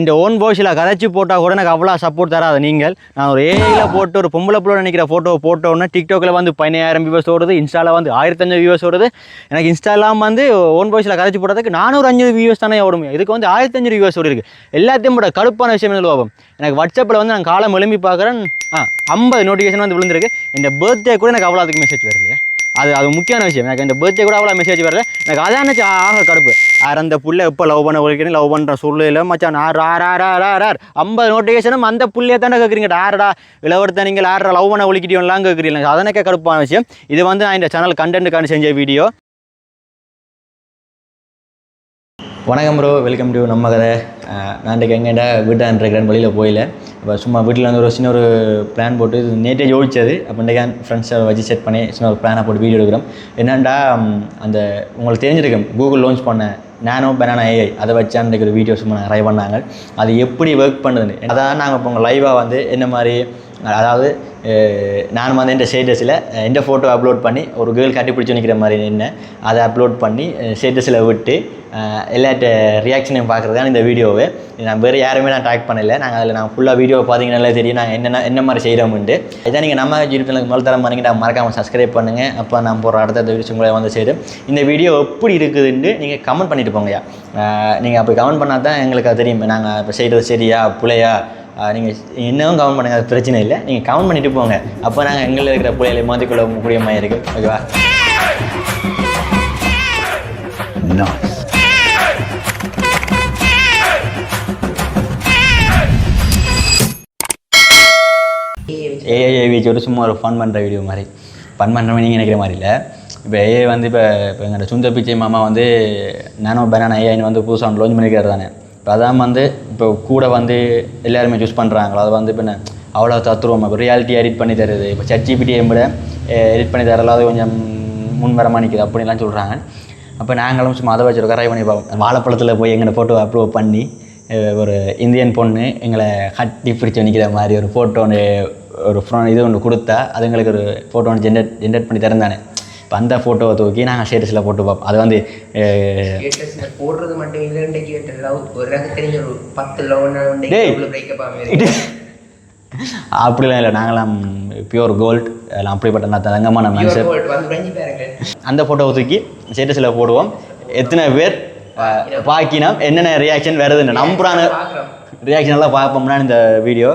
இந்த ஓன் வாய்ஸில் கதைச்சி போட்டால் கூட எனக்கு அவ்வளோ சப்போர்ட் தராது. நீங்கள் நான் ஒரு ஏஐயில் போட்டு ஒரு பொம்பளை பிள்ளை நினைக்கிற ஃபோட்டோவை போட்டோன்னே டிக்டாக்ல வந்து பதினாயிரம் வியூவர்ஸ் ஓடுது இன்ஸ்டாவில் வந்து ஆயிரத்தஞ்சு வியூவர்ஸ் ஓடுது. எனக்கு இன்ஸ்டாலாம் வந்து ஓன் வாய்ஸில் கதைச்சி போட்டதுக்கு நானூறு அஞ்சு வியூவர்ஸ் தானே ஓடும். இதுக்கு வந்து ஆயிரத்தஞ்சு வியூவர்ஸ் ஓடி இருக்கு எல்லாத்தையும் கூட கடுப்பான விஷயம் என்ன லோபம் எனக்கு வாட்ஸ்அப்பில் வந்து நான் காலம் எழும்பி பார்க்குறேன். ஆ ஐம்பது நோட்டிஃபிகேஷன் வந்து விழுந்திருக்கு. இந்த பர்த்டே கூட எனக்கு அவ்வளோ அதுக்கு மெசேஜ் வரலையா? அது அது முக்கியமான விஷயம். எனக்கு இந்த பர்த்டே கூட அவ்வளோ மெசேஜ் வரல. எனக்கு அதான் ஆக கடுப்பு. ஆர் அந்த புள்ளை எப்போ லவ் பண்ண ஒழிக்கிறேன் லவ் பண்ணுற சூழ்நிலை மச்சான் ஆர் ஆர் ஆர் ஆர் ஆர் ஆர் ஐம்பது நோட்டிஃபிகேஷனும் அந்த புள்ளையை தானே கேட்குறீங்க ஆறடா இளவரத்த நீங்கள் ஆறா லவ் பண்ண ஒழிக்கிட்டீங்களாம் கேட்குறீங்க அதனக்கே கடுப்பான விஷயம். இது வந்து நான் இந்த சேனல் கண்டென்ட்டுக்கான செஞ்ச வீடியோ வணக்கம் ப்ரோ வெல்கம் டு நம்ம கதை. நான் இன்றைக்கு எங்கேண்டா வீட்டாக இருக்கிறேன் வழியில் போயில. இப்போ சும்மா வீட்டில் வந்து ஒரு சின்ன ஒரு பிளான் போட்டு இது நேற்றே யோசிச்சது. அப்போ இன்றைக்கி ஃப்ரெண்ட்ஸை வச்சு செட் பண்ணி சின்ன ஒரு பிளானை போட்டு வீடியோ எடுக்கிறோம். என்னென்னா அந்த உங்களுக்கு தெரிஞ்சிருக்கும் கூகுள் லான்ச் பண்ண நானோ பனானா ஏஐ அதை வச்சு அன்றைக்கு ஒரு வீடியோ சும்மா நிறைய பண்ணாங்க. அது எப்படி ஒர்க் பண்ணுதுன்னு. அதான் நாங்கள் இப்போ உங்கள் லைவாக வந்து என்ன மாதிரி அதாவது நான் வந்து என் ஸ்டேட்டஸில் எந்த ஃபோட்டோ அப்லோட் பண்ணி ஒரு கேர்ள் கட்டி பிடிச்சி நிற்கிற மாதிரி நின்று அதை அப்லோட் பண்ணி ஸ்டேட்டஸில் விட்டு எல்லாட்ட ரியாக்ஷனையும் பார்க்குறது தான் இந்த வீடியோவை நான் வேறு யாருமே நான் ட்ராக் பண்ணலை. நாங்கள் அதில் நான் ஃபுல்லாக வீடியோ பார்த்தீங்கன்னாலே தெரியும். நாங்கள் என்னென்ன என்ன மாதிரி செய்கிறோம்ட்டு இதான் நீங்கள் நம்ம யூடியூப் சேனலுக்கு முதல் தரம் பண்ணி நான் மறக்காமல் சப்ஸ்கிரைப் பண்ணுங்கள் அப்போ நான் போகிற அடுத்த வீடியோஸ் உங்களை வந்து சேரும். இந்த வீடியோ எப்படி இருக்குதுன்ட்டு நீங்கள் கமெண்ட் பண்ணிட்டு போங்கய்யா. நீங்கள் அப்படி கமெண்ட் பண்ணால் தான் எங்களுக்கு அது தெரியும். நாங்கள் இப்போ செய்கிறது சரியா பிள்ளையா நீங்கள் இன்னும் கமெண்ட் பண்ணுங்கள் அது பிரச்சனை இல்லை. நீங்கள் கமெண்ட் பண்ணிட்டு போங்க. அப்போ நாங்கள் எங்களில் இருக்கிற பிள்ளைகளை மாற்றிக்கொள்ள முடிய மாதிரி இருக்குது ஓகேவா ஏஐ வீச்சு ஒரு சும்மா ஒரு ஃபன் பண்ணுற வீடியோ மாதிரி. ஃபன் பண்ணுற மாதிரி நீங்கள் நினைக்கிற மாதிரி இல்லை. இப்போ ஏஐ வந்து இப்போ இப்போ எங்களோட சுந்தர் பிச்சை மாமா வந்து நானோ பனானா ஏஐன்னு வந்து புதுசாக ஒன்று லான்ச் பண்ணிக்கிறாரு தானே. அதான் வந்து இப்போ கூட வந்து எல்லாருமே சூஸ் பண்ணுறாங்களோ அது வந்து இப்போ என்ன அவ்வளோ தத்துருவம் இப்போ ரியாலிட்டி எடிட் பண்ணி தருது. இப்போ சர்ஜிபிடியை விட எடிட் பண்ணி தரலாம் அது கொஞ்சம் முன்வரமாக நிற்குது அப்படின்லாம் சொல்கிறாங்க அப்போ நாங்களும் சும்மா அதை வச்சு கரை பண்ணி பார்ப்போம் வாழைப்பழத்தில் போய் எங்களை ஃபோட்டோ அப்ரூவ் பண்ணி ஒரு இந்தியன் பொண்ணு எங்களை கட்டி பிடிச்சி நிற்கிற மாதிரி ஒரு ஃபோட்டோ ஒன்று ஒரு ஃப்ரோ இது ஒன்று கொடுத்தா அது எங்களுக்கு ஒரு ஃபோட்டோ ஒன்று ஜென்ரேட் ஜென்ரேட் பண்ணி தரந்தானே இப்போ அந்த ஃபோட்டோவை தூக்கி நாங்கள் ஸ்டேட்டஸில் போட்டு பார்ப்போம். அது வந்து போடுறது மட்டும் இல்லை தெரிஞ்ச ஒரு பத்து அப்படிலாம் இல்லை. நாங்களாம் பியூர் கோல்ட் எல்லாம் அப்படிப்பட்ட நான் தங்கமான மனுஷன் அந்த ஃபோட்டோவை தூக்கி ஸ்டேட்டஸில் போடுவோம். எத்தனை பேர் அஹ், பாக்கினோம்? என்னென்ன ரியாக்ஷன் வருதுன்னு நம்புறான ரியாக்ஷன் எல்லாம் பார்ப்போம்னா இந்த வீடியோ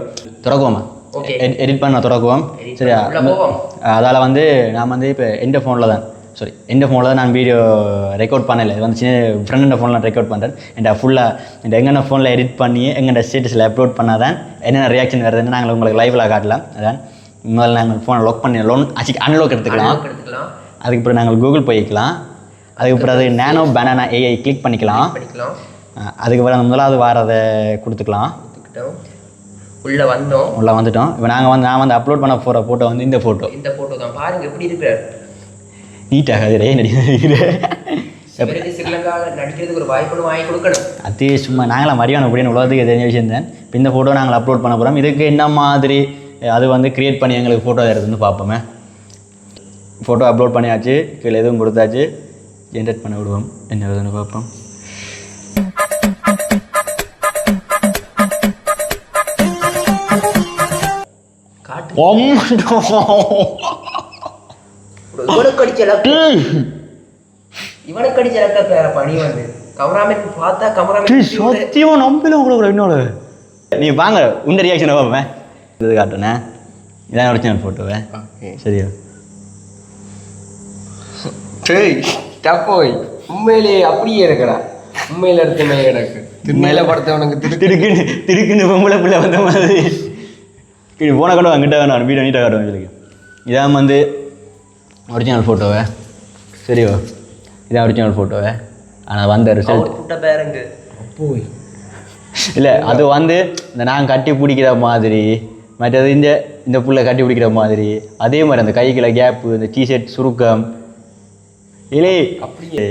திறக்குவோமா. எடிட் பண்ண திறக்குவோம். சரியா. அதால் வந்து நான் வந்து இப்போ எந்த ஃபோனில் தான் சாரி எந்த ஃபோனில் தான் நான் வீடியோ ரெக்கார்ட் பண்ணல. இது வந்து சின்ன ஃப்ரெண்டோட ஃபோனில் ரெக்கார்ட் பண்ணுறேன் என் ஃபுல்லாக இந்த எங்கென்ன ஃபோனில் எடிட் பண்ணி எங்கள்ட ஸ்டேட்டஸில் அப்லோட் பண்ணால் தான் என்னென்ன ரியாக்ஷன் வருதுன்னு நாங்கள் உங்களுக்கு லைவில் காட்டலாம். அதான். முதல்ல நாங்கள் ஃபோனை லாக் பண்ணி லோன் ஆச்சு அன்லாக் எடுத்துக்கலாம். Unlock எடுத்துக்கலாம். அதுக்கு அப்புறம் நாங்கள் கூகுள் போய்க்கலாம். அதுக்கப்புறம் அது நேனோ பேனானா ஏஐ கிளிக் பண்ணிக்கலாம். அதுக்கப்புறம் அந்த முதலாவது வாரதை கொடுத்துக்கலாம். உள்ள வந்தோம். உள்ள வந்துட்டோம். இப்போ நாங்கள் வந்து நான் வந்து அப்லோட் பண்ண போகிற ஃபோட்டோ வந்து இந்த ஃபோட்டோ இந்த போட்டோ தான். பாருங்க எப்படி இருக்கிறார். நீட்டாக அது ரே நடிக்கிறேன் இவருக்கு ஸ்ரீலங்காவில் நடிக்கிறதுக்கு ஒரு வாய்ப்பு வாங்கி கொடுக்கணும். அது சும்மா நாங்களாம் மரியாதை அப்படின்னு உலகத்துக்கு தெரிஞ்ச விஷயம் தான். இப்போ இந்த ஃபோட்டோ நாங்கள் அப்லோட் பண்ண போகிறோம் இதுக்கு என்ன மாதிரி அது வந்து க்ரியேட் பண்ணி எங்களுக்கு ஃபோட்டோ எடுத்துன்னு பார்ப்போமே. ஃபோட்டோ அப்லோட் பண்ணியாச்சு. கீழே எதுவும் கொடுத்தாச்சு. ஜென்ரேட் பண்ண விடுவோம். என்ன வருதுன்னு பார்ப்போம். காட்டு ஒம் இவனுக்கு அடிச்ச லக்க இவனுக்கு அடிச்ச லக்க பேர பணி வந்து. கமராமேன் பார்த்தா கமராமேன் சத்தியமாக நம்பல உங்களுக்கு இன்னொரு. நீ வாங்க உண்ட ரியாக்ஷனை பார்ப்பேன் இது காட்டுனே இதான் ஒரிஜினல் ஃபோட்டோவை சரியா? டேய் டப்போய். உண்மையிலேயே அப்படியே இருக்கடா. உண்மையில எடுத்த மேலே கிடக்கு திருமையில படுத்தவனுக்கு திரு திருக்குன்னு திருக்குன்னு பொம்பளை பிள்ளை வந்த மாதிரி. இது போன கூட அங்கிட்ட வேணும் வீடியோ நீட்டாக காட்டுவேன் சொல்லி இதான் வந்து ஒரிஜினல் ஃபோட்டோவை சரியோ இதான் ஒரிஜினல் ஃபோட்டோவை ஆனால் வந்த ரிசல்ட் பேரங்க அப்போய் இல்லை அது வந்து இந்த நான் கட்டி பிடிக்கிற மாதிரி மற்றது இந்த இந்த புள்ள கட்டி பிடிக்கிற மாதிரி அதே மாதிரி அந்த கைக்குள்ள கேப்பு இந்த டிஷர்ட் சுருக்கம் இல்லை அப்படியே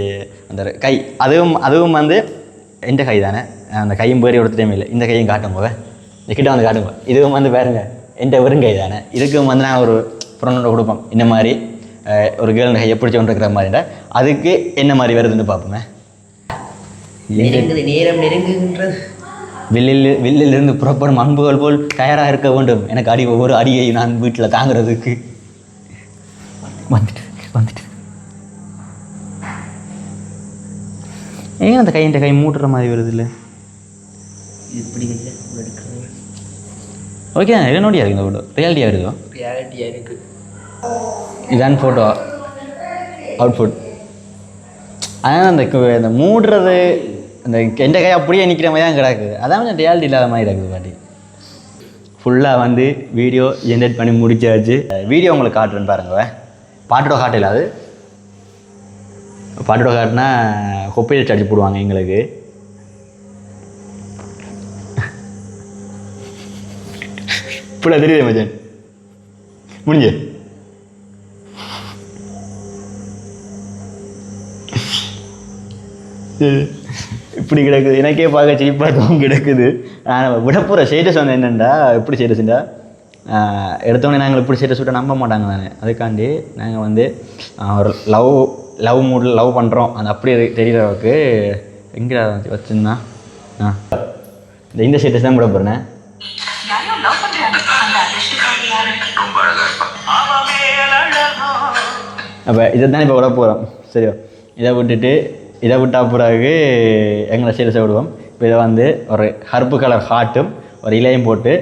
அந்த கை அதுவும் அதுவும் வந்து இந்த கை தானே அந்த கையும் பேர் எடுத்துட்டே இல்லை இந்த கையும் காட்டுங்க இந்த கிட்ட வந்து காட்டுங்க இதுவும் வந்து பாருங்க எந்த வெறுங்கை தானே? இதுக்கும் வந்து நான் ஒரு ஃப்ரெண்டோட கொடுப்போம். இந்த மாதிரி ஒரு கேர்ள் கையை பிடிச்ச கொண்டு இருக்கிற மாதிரி அதுக்கு என்ன மாதிரி வருதுன்னு பார்ப்போமே. நேரம் நெருங்குகின்றது. வில்லில் வில்லிலிருந்து புறப்படும் அன்புகள் போல் தயாராக இருக்க வேண்டும். எனக்கு அடி ஒவ்வொரு அடியை நான் வீட்டில் தாங்கிறதுக்கு. வந்துட்டு வந்துட்டு. ஏன் அந்த கை இந்த கை மூட்டுற மாதிரி வருது இல்லை? இப்படி ஓகே தான் என்னோடியா இருக்கு இந்த ஃபோட்டோ ரியாலிட்டியாக இருக்குதோ? ரியாலிட்டியாக இருக்கு. இதான் ஃபோட்டோ அவுட்ஃபுட் அதான் அந்த அந்த மூடுறது அந்த எந்த கை அப்படியே நிற்கிற மாதிரி தான் கிடக்குது அதான் கொஞ்சம் ரியாலிட்டி இல்லாத மாதிரி இருக்குது பாட்டி. ஃபுல்லாக வந்து வீடியோ ஜென்ரேட் பண்ணி முடிச்சாச்சு. வீடியோ உங்களுக்கு காட்டுறேன்னு பாருங்க பாட்டோட காட்டு அது. பாட்டோட காட்டுனா கொப்பையில் அடிச்சு போடுவாங்க எங்களுக்கு. இப்படி தெரியுது மச்சான். முடிஞ்சு. இப்படி கிடக்குது. எனக்கே பார்க்க சிரிப்பாக தான் கிடக்குது. நான் விடப்புற ஸ்டேட்டஸ் வந்து என்னென்னா எப்படி ஸ்டேட்டஸ்ண்டா எடுத்தோடனே நாங்கள் இப்படி ஸ்டேட்டஸ் விட்டால் நம்ப மாட்டாங்க தானே. அதுக்காண்டி நாங்கள் வந்து ஒரு லவ் லவ் மூடில் லவ் பண்ணுறோம் அது அப்படி தெரிகிற அளவுக்கு எங்கே வச்சுருந்தா. ஆ. இந்த இந்த ஸ்டேட்டஸ் தான் விட போகிறேன் அப்போ இதை தான் இப்போ விட போகிறோம் சரியா இதை விட்டுட்டு இதை விட்டா பிறகு எங்களை ஸ்டேட்டஸை விடுவோம் இப்போ இதை வந்து ஒரு கருப்பு கலர் ஹார்ட்டும் ஒரு இலையும் போட்டு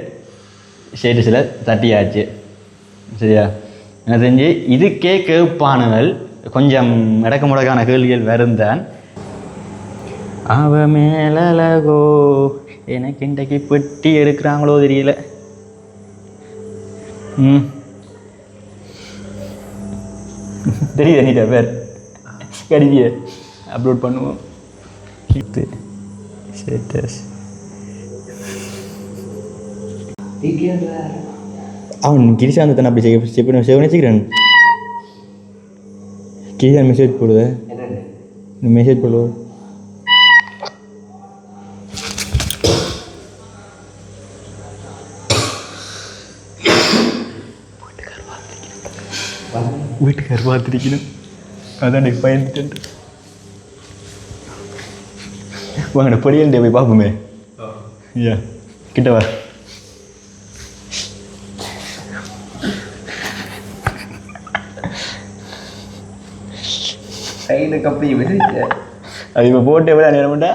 ஸ்டேட்டஸில் தட்டியாச்சு. சரியா? எனக்கு தெரிஞ்சு இதுக்கே கேட்பானுகள் கொஞ்சம் இடக்க முடக்கான கேள்விகள் வருந்தான் அவ மேலகோ எனக்கு இன்றைக்கு பெட்டி எடுக்கிறாங்களோ தெரியல. ம். தெரியுது நீட்ட பேர்? கடிதிய. அப்லோட் பண்ணுவோம். இது ஸ்டேட்டஸ் அவன் கிரிசாந்த் தான் அப்படி செய்ய செப் பண்ணி செவன் வச்சுக்கிறேன் கிரிசாந்த் மெசேஜ் போடுது. மெசேஜ் போடுவோம் வீட்டுக்கார் பார்த்துருக்கணும். அதான் பயந்துட்டு வாங்கண்ணா படியல் போய் பார்ப்போமே. ஐயா கிட்ட வா. கையில் கப்பி அது இப்போ போட்டு எவ்வளோ நேரம்டா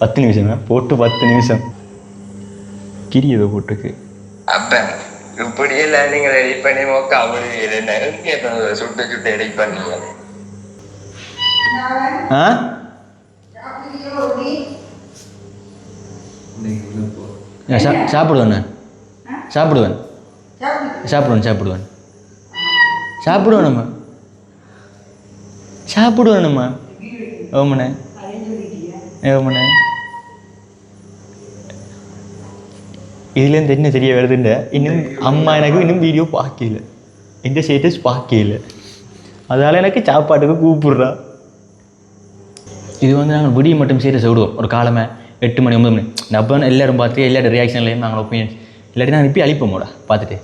பத்து நிமிஷம்? போட்டு பத்து நிமிஷம். கிரி ஏதோ போட்டுருக்கு. அப்ப இப்படியெல்லாம் நீங்கள் எடிட் பண்ணி மோக்க அவரு சுட்டு சுட்டு எடிட் பண்ணீங்க? ஆ? நான் சா சாப்பிடுவேன் நான். சாப்பிடுவேன். சாப்பிடுவேன் சாப்பிடுவேன். சாப்பிடுவேன் நம்ம சாப்பிடுவேன் நம்ம ஓமண்ணே ஓமண்ணே இதுலேருந்து என்ன தெரிய வருதுன்ற இன்னும் அம்மா எனக்கு இன்னும் வீடியோ பார்க்கல இந்த ஸ்டேட்டஸ் பார்க்கல அதால் எனக்கு சாப்பாட்டுக்கு கூப்பிடுறா இது வந்து நாங்கள் விடிய மட்டும் சீரியஸ் விடுவோம் ஒரு காலமே எட்டு மணி ஒன்பது மணி அப்போ எல்லாரும் பார்த்து எல்லாரோட ரியாக்ஷன்லையும் நாங்கள் ஒப்பீனியன்ஸ் இல்லாட்டி நான் இப்படி அழிப்போமோட பார்த்துட்டு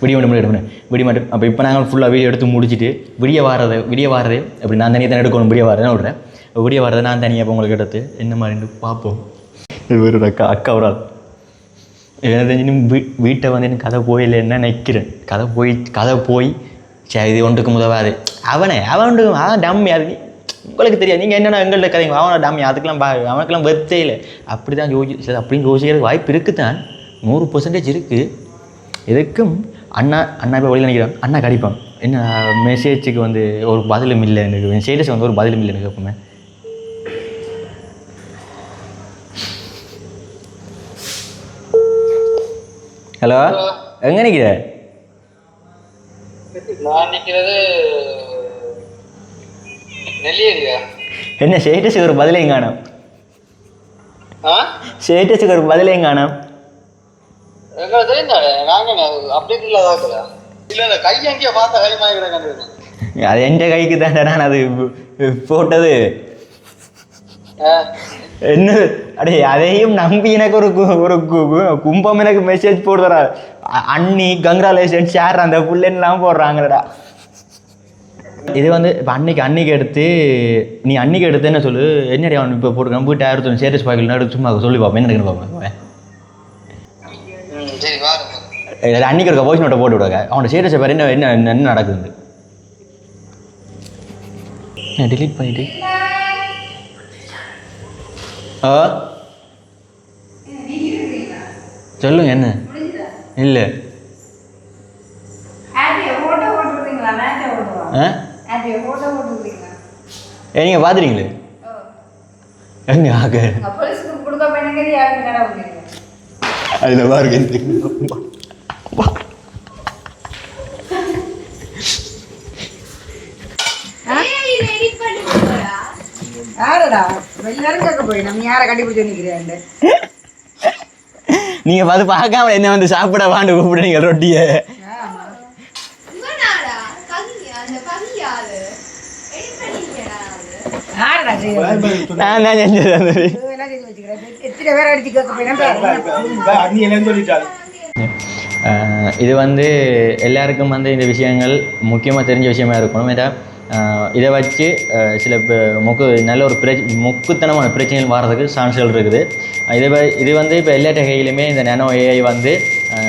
விடிய மட்டும் எடுக்கணும் விடிய மட்டும் அப்போ இப்போ நாங்கள் ஃபுல்லாக வீடியோ எடுத்து முடிச்சுட்டு விடிய வாரது விடிய வாரது அப்படி நான் தனியாக தான் எடுக்கணும் விடிய வாரதை விடுறேன் விடிய வாரதை நான் தனியாக இப்போ உங்களுக்கு எடுத்து என்ன மாதிரின்னு பார்ப்போம் இது ஒரு அக்கா அக்கா ஒரு ஆள் எழுதஞ்சினும் தெரிஞ்சு வீ வீட்டை வந்து எனக்கு கதை போயில்லைன்னு நினைக்கிறேன். கதை போய் கதை போய் சரி இது ஒன்றுக்கு உதவாது அவனே அவனுக்கு அவன் டம்மி அது உங்களுக்கு தெரியாது. நீங்கள் என்னென்ன எங்கள்கிட்ட கதைங்க? அவனோட டம்மி அதுக்கெல்லாம் பா அவனுக்கெல்லாம் வெத்தே இல்லை. அப்படி தான் யோசி சரி அப்படின்னு யோசிக்கிறதுக்கு வாய்ப்பு இருக்குது தான் நூறு பர்சன்டேஜ் இருக்குது எதுக்கும் அண்ணா அண்ணா இப்போ வழி நினைக்கிறான் அண்ணா கடிப்பான் என்ன மெசேஜுக்கு வந்து ஒரு பதிலும் இல்லை எனக்கு. ஸ்டேட்டஸ் வந்து ஒரு பதிலும் இல்லை எனக்கு எப்பவுமே. ஹலோ? எங்கே நிற்கிற நான் நிக்கிறது என்ன ஸ்டேட்டஸுக்கு ஒரு பதிலையும் காணும். ஸ்டேட்டஸுக்கு ஒரு பதிலையும் காணும். அது எந்த கைக்கு தானே நான் அது போட்டது. என்ன? அடே அதையும் நம்பி எனக்கு ஒரு ஒரு கு- கு- கும்பம் எனக்கு மெசேஜ் போடுறா அண்ணி கங்க்ராலேஷன் ஷேர் அந்த புள்ளெல்லாம் போடுறாங்கடா. இது வந்து இப்போ அன்னைக்கு அன்னைக்கு எடுத்து நீ அன்னைக்கு எடுத்து என்ன சொல்லு? என்னடி அவன் இப்போ போட்டுருக்கான் போய் டயர் தூண் சேட்டஸ் பாக்கல எடுத்து சும்மா சொல்லி பார்ப்பேன் என்ன இருக்குன்னு பார்ப்பேன் அன்னைக்கு இருக்க வாய்ஸ் நோட்டை போட்டு விடுங்க. அவனோட ஸ்டேட்டஸை பாரு என்ன என்ன என்ன நடக்குது டிலீட் பண்ணிட்டு ஆ? சொல்லுங்க என்ன? இல்லை. ஆ? ஏ நீங்கள் பார்த்துறீங்களே எங்க ஆக? அதில் பாருங்க. யாரடா? எல்லாரும் கேட்க போய் நம்ம யாரை கண்டுபிடிச்சு நிற்கிறேன் நீங்கள் பார்த்து பார்க்காம என்ன வந்து சாப்பிட வாண்டு கூப்பிடுறீங்க ரொட்டியை. நான் தான் செஞ்சது அந்த மாதிரி. எல்லாம் செய்து வச்சுக்கிறேன்? எத்தனை பேர் அடிச்சு கேட்க போய் ஆஹ் இது வந்து எல்லாருக்கும் வந்து இந்த விஷயங்கள் முக்கியமாக தெரிஞ்ச விஷயமா இருக்கணும். ஆஹ் இதை வச்சு சில மொக்கு நல்ல ஒரு பிரச் மொக்குத்தனமான பிரச்சனைகள் வர்றதுக்கு சான்ஸ்கள் இருக்குது. இதை இது வந்து இப்போ எல்லா கையிலுமே இந்த நேனோ ஏஐ வந்து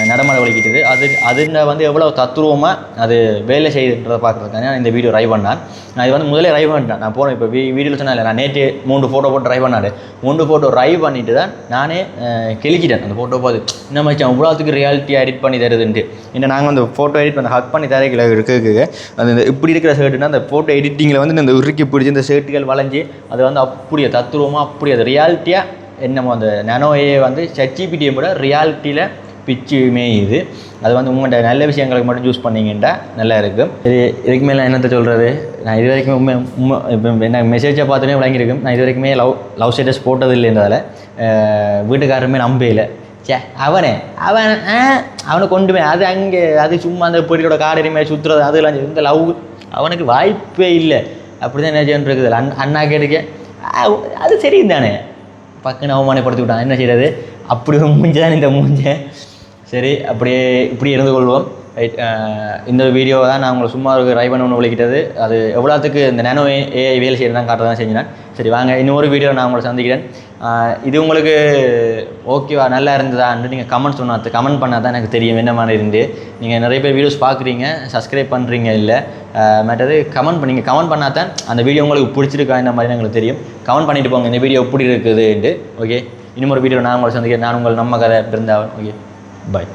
நடமாட வலிக்கிட்டது அது அதில் வந்து எவ்வளோ தத்துருவமாக அது வேலை செய்யுதுன்றதை பார்க்குறதுக்காக நான் இந்த வீடியோ ட்ரை பண்ணேன் நான் இது வந்து முதலே ட்ரை பண்ணிட்டேன். நான் போனேன் இப்போ வீ வீடியோவில் சொன்னேன் நான் நேற்று மூன்று ஃபோட்டோ போட்டு ட்ரை பண்ணாரு. மூன்று ஃபோட்டோ ட்ரை பண்ணிட்டு தான் நானே ஆஹ் கிழிக்கிட்டேன் அந்த ஃபோட்டோ பார்த்து என்ன மச்சான் இவ்வளோத்துக்கு ரியாலிட்டியாக எடிட் பண்ணி தருதுன்ட்டு. இன்னும் நாங்கள் அந்த ஃபோட்டோ எடிட் பண்ண ஹக் பண்ணி தர இருக்கு அது இப்படி இருக்கிற ஷர்ட்டுனா அந்த ஃபோட்டோ எடிட்டிங்கில் வந்து இந்த உருக்கி பிடிச்சி இந்த ஷர்ட்டுகள் வளைஞ்சு அது வந்து அப்படியே தத்துருவமாக அப்படியே அது ரியாலிட்டியாக என்னமோ அந்த நானோயே வந்து சச்சிபிடியை விட ரியாலிட்டியில் பிச்சு மேயுது அது வந்து உங்கள்கிட்ட நல்ல விஷயங்களுக்கு மட்டும் சூஸ் பண்ணீங்கன்னா நல்லா இருக்கும் இது இதுக்கு மேலே என்னத்தை சொல்கிறது நான் இது வரைக்கும் உண்மை உண்மை இப்போ என்ன மெசேஜை பார்த்தோன்னே விளங்கியிருக்கும். நான் இது வரைக்குமே லவ் லவ் ஸ்டேட்டஸ் போட்டது இல்லைன்றதால வீட்டுக்காரருமே நம்பையில் சே அவனே. அவன் ஆ, அவனை கொண்டு போய் அது அங்கே அது சும்மா அந்த பொடியோட காடரி சுற்றுறது அதெல்லாம் இந்த லவ் அவனுக்கு வாய்ப்பே இல்லை. அப்படி தான் என்ன இருக்குது. அண் அண்ணா கேட்டுக்க அது சரி தானே. பக்குன்னு அவமானப்படுத்தி விட்டான். என்ன செய்யறது? அப்படி ஒரு மூஞ்ச தான் இந்த மூஞ்ச. சரி அப்படியே இப்படி இருந்து கொள்வோம். ரைட் இந்த வீடியோவை தான் நான் உங்களை சும்மா ஒரு ட்ரை பண்ண ஒன்று அது எவ்வளோத்துக்கு இந்த நேனோ ஏஐ வேலை செய்யறதான் காட்ட தான் சரி வாங்க இன்னொரு வீடியோ நான் உங்களை சந்திக்கிறேன். இது உங்களுக்கு ஓகேவா நல்லா இருந்ததான்னு நீங்கள் கமெண்ட் சொன்னா கமெண்ட் பண்ணால் தான் எனக்கு தெரியும் என்ன மாதிரி இருந்து. நீங்கள் நிறைய பேர் வீடியோஸ் பார்க்குறீங்க சப்ஸ்கிரைப் பண்ணுறீங்க இல்லை மற்றது கமெண்ட் பண்ணீங்க கமெண்ட் பண்ணால் தான் அந்த வீடியோ உங்களுக்கு பிடிச்சிருக்கா இந்த மாதிரி எங்களுக்கு தெரியும். கமெண்ட் பண்ணிட்டு போங்க இந்த வீடியோ எப்படி இருக்குதுன்ட்டு ஓகே இன்னும் ஒரு வீடியோ நான் உங்களை சந்திக்கிறேன். நான் உங்கள் நம்ம கதை பிருந்தாவன். Okay bye